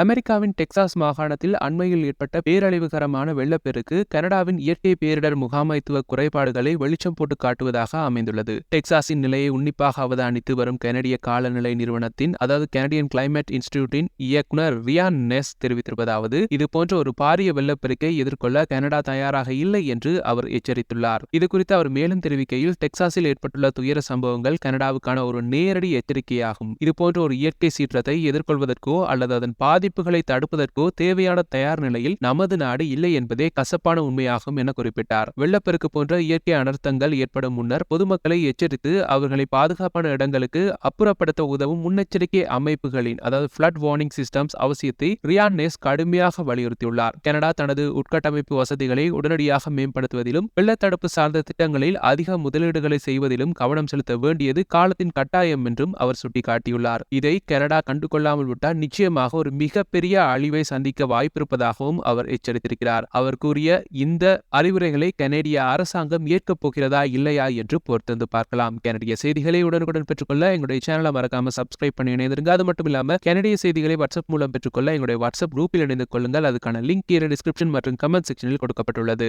அமெரிக்காவின் டெக்சாஸ் மாகாணத்தில் அண்மையில் ஏற்பட்ட பேரழிவுகரமான வெள்ளப்பெருக்கு கனடாவின் இயற்கை பேரிடர் முகாமைத்துவ குறைபாடுகளை வெளிச்சம் போட்டு காட்டுவதாக அமைந்துள்ளது. டெக்சாஸின் நிலையை உன்னிப்பாக அவதானித்து வரும் கனடிய காலநிலை நிறுவனத்தின் அதாவது கனடியன் கிளைமேட் இன்ஸ்டிடியூட்டின் இயக்குனர் ரியான் நெஸ் தெரிவித்திருப்பதாவது இது போன்ற ஒரு பாரிய வெள்ளப்பெருக்கை எதிர்கொள்ள கனடா தயாராக இல்லை என்று அவர் எச்சரித்துள்ளார். இது குறித்து அவர் மேலும் தெரிவிக்கையில் டெக்சாஸில் ஏற்பட்டுள்ள துயர சம்பவங்கள் கனடாவுக்கான ஒரு நேரடி எச்சரிக்கையாகும். இதுபோன்ற ஒரு இயற்கை சீற்றத்தை எதிர்கொள்வதற்கோ அல்லது அதன் பாதி பாதிப்புகளை தடுப்பதற்கோ தேவையான தயார் நிலையில் நமது நாடு இல்லை என்பதே கசப்பான உண்மையாகும் என குறிப்பிட்டார். வெள்ளப்பெருக்கு போன்ற இயற்கை அனர்த்தங்கள் ஏற்படும் முன்னர் பொதுமக்களை எச்சரித்து அவர்களை பாதுகாப்பான இடங்களுக்கு அப்புறப்படுத்த உதவும் முன்னெச்சரிக்கை அமைப்புகளின் அதாவது ஃபிளட் வார்னிங் சிஸ்டம்ஸ் அவசியத்தை ரியான் நேஸ் கடுமையாக வலியுறுத்தியுள்ளார். கனடா தனது உட்கட்டமைப்பு வசதிகளை உடனடியாக மேம்படுத்துவதிலும் வெள்ளத்தடுப்பு சார்ந்த திட்டங்களில் அதிக முதலீடுகளை செய்வதிலும் கவனம் செலுத்த வேண்டியது காலத்தின் கட்டாயம் என்றும் அவர் சுட்டிக்காட்டியுள்ளார். இதை கனடா கண்டுகொள்ளாமல் விட்டால் நிச்சயமாக ஒரு மிக மிகப்பெரிய அழிவை சந்திக்க வாய்ப்பிருப்பதாகவும் அவர் எச்சரித்திருக்கிறார். அவர் கூறிய இந்த அறிவுரைகளை கனேடிய அரசாங்கம் ஏற்கப் போகிறதா இல்லையா என்று பொறுத்திருந்து பார்க்கலாம். கனடிய செய்திகளை உடனுக்குடன் பெற்றுக்கொள்ள எங்களுடைய சேனலை மறக்காம சப்ஸ்கிரைப் பண்ணி இணைந்திருங்க. அது மட்டும் இல்லாம கனடிய செய்திகளை வாட்ஸ்அப் மூலம் பெற்றுக்கொள்ள எங்களுடைய வாட்ஸ்அப் குரூப்பில் இணைந்து கொள்ளுங்கள். அதுக்கான லிங்க் கீழே டிஸ்கிரிப்ஷன் மற்றும் கமெண்ட் செக்ஷனில் கொடுக்கப்பட்டுள்ளது.